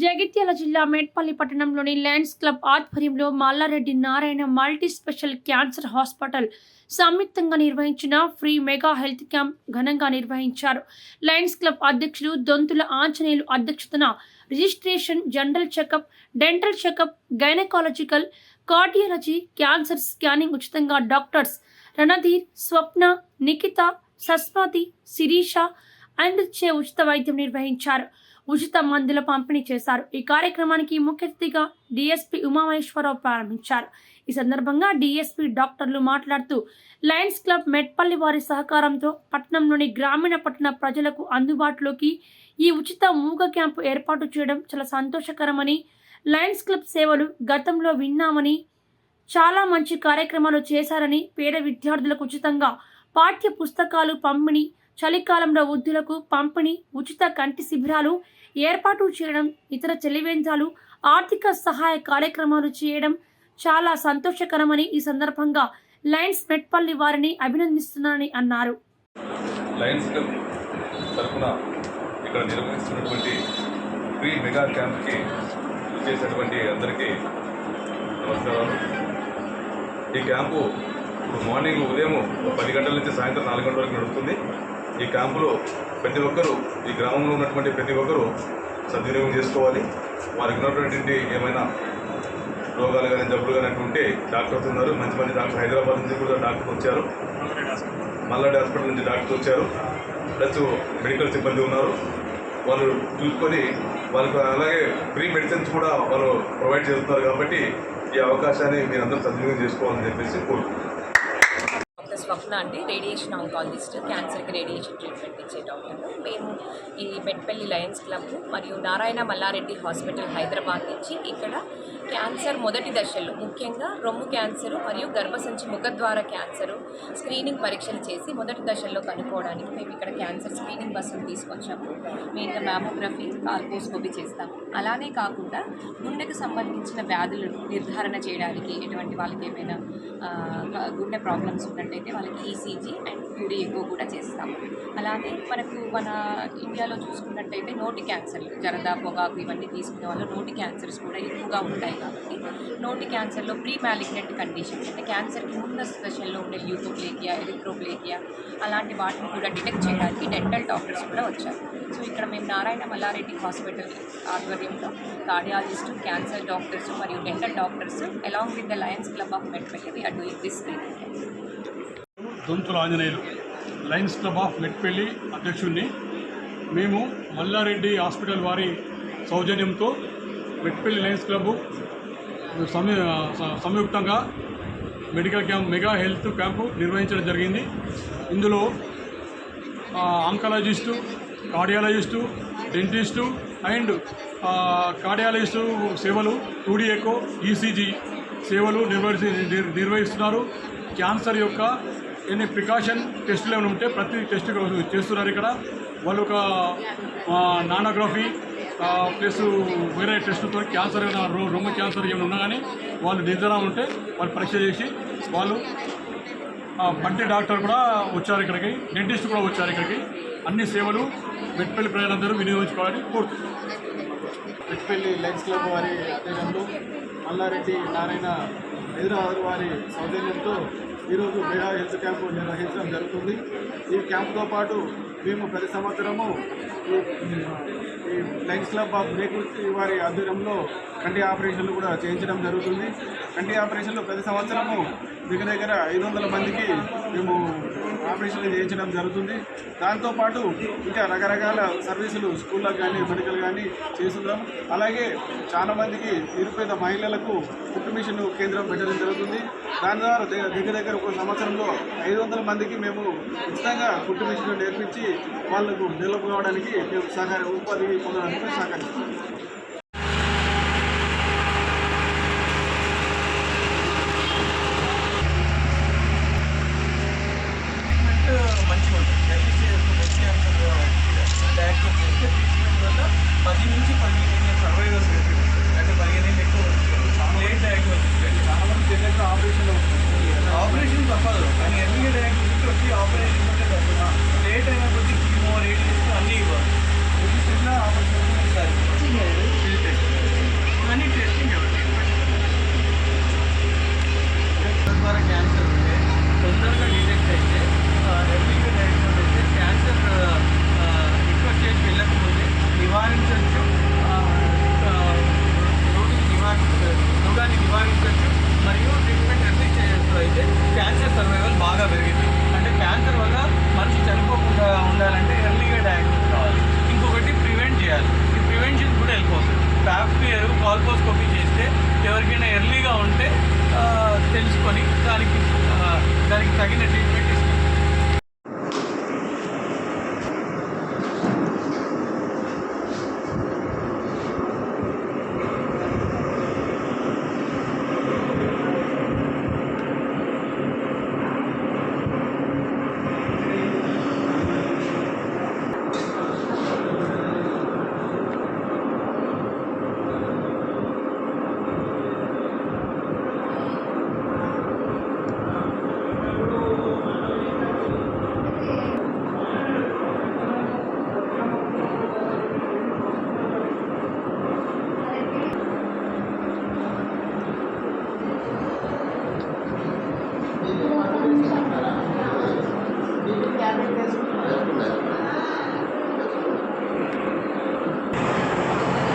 జగిత్యాల జిల్లా మేడ్పల్లి పట్టణంలోని lions club ఆధ్వర్యంలో Mallareddy Narayana multi special cancer hospital సంయుక్తంగా నిర్వహించిన ఫ్రీ మెగా హెల్త్ క్యాంప్ ఘనంగా నిర్వహించారు. లయన్స్ క్లబ్ అధ్యక్షులు దొంతుల ఆంజనేయులు అధ్యక్షతన registration general checkup dental checkup gynaecological cardiology cancer scanning ఉచితంగా డాక్టర్స్ రణధీర్ స్వప్న నిఖిత సస్మాతి శిరీష అండ్ చే ఉచిత వైద్యం నిర్వహించారు. ఉచిత మందుల పంపిణీ చేశారు. ఈ కార్యక్రమానికి ముఖ్య అతిథిగా డిఎస్పీ ఉమామహేశ్వరరావు ప్రారంభించారు. ఈ సందర్భంగా డిఎస్పీ డాక్టర్లు మాట్లాడుతూ లయన్స్ క్లబ్ మెట్పల్లి వారి సహకారంతో పట్టణంలోని గ్రామీణ పట్టణ ప్రజలకు అందుబాటులోకి ఈ ఉచిత మూగ క్యాంపు ఏర్పాటు చేయడం చాలా సంతోషకరమని లయన్స్ క్లబ్ సేవలు గతంలో విన్నామని చాలా మంచి కార్యక్రమాలు చేశారని పేద విద్యార్థులకు ఉచితంగా పాఠ్య పుస్తకాలు పంపిణీ చలికాలంలో వృద్ధులకు పంపిణీ ఉచిత కంటి శిబిరాలు ఏర్పాటు చేయడం ఇతర చెలివేంద్రాలు ఆర్థిక సహాయ కార్యక్రమాలు చేయడం చాలా సంతోషకరమని ఈ సందర్భంగా లయన్స్ మెట్పల్లి వారిని అభినందిస్తున్నానని అన్నారు. లయన్స్ తరఫున ఇక్కడ నిర్వహిస్తున్నటువంటి ప్రీ మెగా క్యాంప్కి చేసినటువంటి అందరికీ నమస్కారాలు. ఈ క్యాంపు ఇప్పుడు మార్నింగ్ ఉదయం పది గంటల నుంచి సాయంత్రం నాలుగు గంటల వరకు నడుస్తుంది. ఈ క్యాంపులో ప్రతి ఒక్కరూ ఈ గ్రామంలో ఉన్నటువంటి ప్రతి ఒక్కరూ సద్వినియోగం చేసుకోవాలి. వారికి ఉన్నటువంటి ఏమైనా రోగాలు కానీ జబ్బులు కానీ ఉంటే డాక్టర్స్ ఉన్నారు. మంచి మంచి డాక్టర్ హైదరాబాద్ నుంచి కూడా డాక్టర్ వచ్చారు. మల్లాడి హాస్పిటల్ నుంచి డాక్టర్ వచ్చారు. ప్లస్ మెడికల్ సిబ్బంది ఉన్నారు. వాళ్ళు చూసుకొని వాళ్ళకు అలాగే ఫ్రీ మెడిసిన్స్ కూడా వాళ్ళు ప్రొవైడ్ చేస్తున్నారు కాబట్టి ఈ అవకాశాన్ని మీరు అందరూ సద్వినియోగం చేసుకోవాలని చెప్పేసి కోరుకుంటున్నాను స్వప్న అండి. రేడియేషన్ ఆంకాలజిస్ట్ క్యాన్సర్కి రేడియేషన్ ట్రీట్మెంట్ ఇచ్చే డాక్టర్ మేము ఈ మెట్పల్లి లయన్స్ క్లబ్ మరియు నారాయణ మల్లారెడ్డి హాస్పిటల్ హైదరాబాద్ నుంచి ఇక్కడ క్యాన్సర్ మొదటి దశల్లో ముఖ్యంగా రొమ్ము క్యాన్సర్ మరియు గర్భసంచి ముఖద్వార క్యాన్సర్ స్క్రీనింగ్ పరీక్షలు చేసి మొదటి దశల్లో కనుక్కోవడానికి మేము ఇక్కడ క్యాన్సర్ స్క్రీనింగ్ బస్సులు తీసుకొచ్చాము. మేము మ్యామోగ్రఫీ కాల్పోస్కోపీ చేస్తాము. అలానే కాకుండా గుండెకు సంబంధించిన వ్యాధులు నిర్ధారణ చేయడానికి ఎటువంటి వాళ్ళకి ఏమైనా గుండె ప్రాబ్లమ్స్ ఉన్నట్టయితే వాళ్ళకి ఈసీజీ అండ్ యూడి ఎక్కువ కూడా చేస్తాము. అలానే మనకు మన ఇండియాలో చూసుకున్నట్టయితే నోటి క్యాన్సర్లు జరదా పొగాకు ఇవన్నీ తీసుకునే వాళ్ళు నోటి క్యాన్సర్స్ కూడా ఎక్కువగా ఉంటాయి. కాబట్టి నోటి క్యాన్సర్లో ప్రీ మ్యాలిగ్నెంట్ కండిషన్ అంటే క్యాన్సర్కి ముందస్తు దశల్లో ఉండే ల్యూకోప్లేకియా ఎరిథ్రోప్లేకియా అలాంటి వాటిని కూడా డిటెక్ట్ చేయడానికి డెంటల్ డాక్టర్స్ కూడా వచ్చారు. సో ఇక్కడ మేము నారాయణ మల్లారెడ్డి హాస్పిటల్ ఆధ్వర్యంలో కార్డియాలజిస్టు క్యాన్సర్ డాక్టర్స్ మరియు dental doctors along with the lions club of Metpalli we're doing this Donthula Anjaneyulu lions club of Metpalli అధ్యక్షుడిని మేము మల్లారెడ్డి హాస్పిటల్ వారి సౌజన్యంతో మెట్పల్లి లయన్స్ క్లబ్. సంయుక్తంగా medical camp mega health camp నిర్వహించడం జరిగింది. ఇందులో oncologist cardiologist dentist and cardiologist సేవలు two D echo ECG సేవలు నిర్వహించి నిర్వహిస్తున్నారు. క్యాన్సర్ యొక్క ఎన్ని ప్రికాషన్ టెస్టులు ఏమైనా ఉంటే ప్రతి టెస్ట్ చేస్తున్నారు ఇక్కడ. వాళ్ళు ఒక నానోగ్రఫీ ప్లస్ వేరే టెస్టులతో క్యాన్సర్ ఏమైనా రో రొమ్ము క్యాన్సర్ ఏమైనా ఉన్నా కానీ వాళ్ళు నిర్ధారణ ఉంటే వాళ్ళు పరీక్ష చేసి వాళ్ళు ఆ, డాక్టర్ కూడా వచ్చారు ఇక్కడికి డెంటిస్ట్ కూడా వచ్చారు ఇక్కడికి. అన్ని సేవలు మెట్పల్లి ప్రజలందరూ వినియోగించుకోవాలని కోరుతున్నారు పెట్టుపల్లి లైన్స్ క్లబ్ వారి ఆధ్వర్యంలో మల్లారెడ్డి నారాయణ హైదరాబాద్ వారి సౌజన్యంతో ఈరోజు మెగా హెల్త్ క్యాంపు నిర్వహించడం జరుగుతుంది. ఈ క్యాంప్తో పాటు మేము ప్రతి సంవత్సరము ఈ లైన్స్ క్లబ్ ఆఫ్ బ్రేకుర్తి వారి ఆధ్వర్యంలో కంటి ఆపరేషన్లు కూడా చేయించడం జరుగుతుంది. కంటి ఆపరేషన్లు ప్రతి సంవత్సరము దగ్గర దగ్గర ఐదు వందల మందికి మేము ఆపరేషన్లు చేయించడం జరుగుతుంది. దాంతోపాటు ఇంకా రకరకాల సర్వీసులు స్కూళ్ళకు కానీ మెడికల్ కానీ చేస్తున్నాం. అలాగే చాలామందికి నిరుపేద మహిళలకు కుట్టు మిషన్ కేంద్రం పెట్టడం జరుగుతుంది. దాని ద్వారా దగ్గర దగ్గర ఒక సంవత్సరంలో ఐదు వందల మందికి మేము ఉచితంగా కుట్టు మిషన్లు నేర్పించి వాళ్ళకు డెవలప్ కావడానికి మేము సహకార ఉపాధి పొందడానికి సహకరిస్తాం. రెవెన్యూ డైరెక్టర్ అయితే క్యాన్సర్ రిక్వెస్ట్ చేసి వెళ్ళకపోతే నివారించవచ్చు రోగిని నివారి రోగాన్ని నివారించవచ్చు మరియు ట్రీట్మెంట్ ఎర్లీ చేయడంతో అయితే క్యాన్సర్ సర్వైవల్ బాగా పెరిగింది అంటే క్యాన్సర్ వల్ల మనిషి చనిపోకుండా ఉండాలంటే ఎర్లీగా డయాగ్నోస్ కావాలి ఇంకొకటి ప్రివెంట్ చేయాలి ఈ ప్రివెన్షన్ కూడా వెళ్ళిపోతుంది ప్యాపియర్ కాల్పోస్కోపీ చేస్తే ఎవరికైనా ఎర్లీగా ఉంటే తెలుసుకొని దానికి దానికి తగిన ట్రీట్మెంట్ ఇస్తుంది